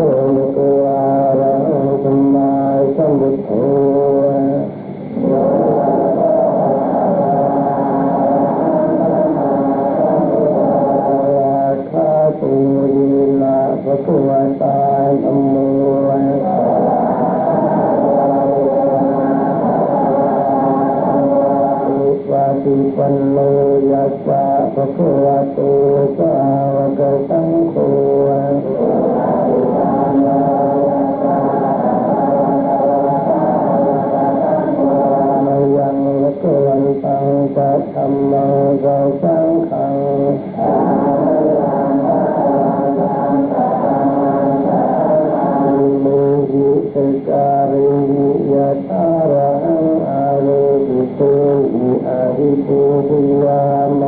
โตตัวระหังสัมมาสัมพุทโธคาตูยีนาภะคะวะตาธัมโมวาติปันโนยัสสะภะคะวะโตสา มังเราสังขังโมหิตการิยะตารังอาโลกิโตหิอาหิโตทิยาม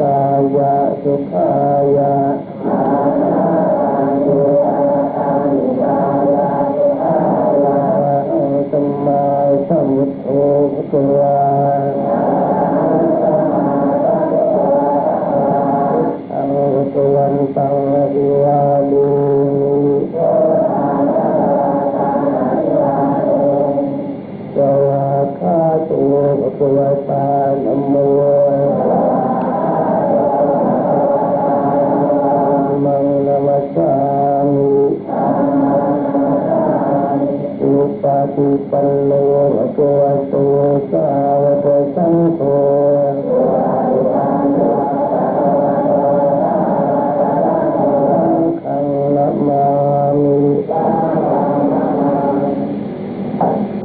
ตายะสุขายะสัมมาสัมพุทโธพุทธวาอังพุวันตังอิวาลีสวาคาตัวภะวะตาธัมโมมั ปาติปันโนภะโตสาวกสังโฆ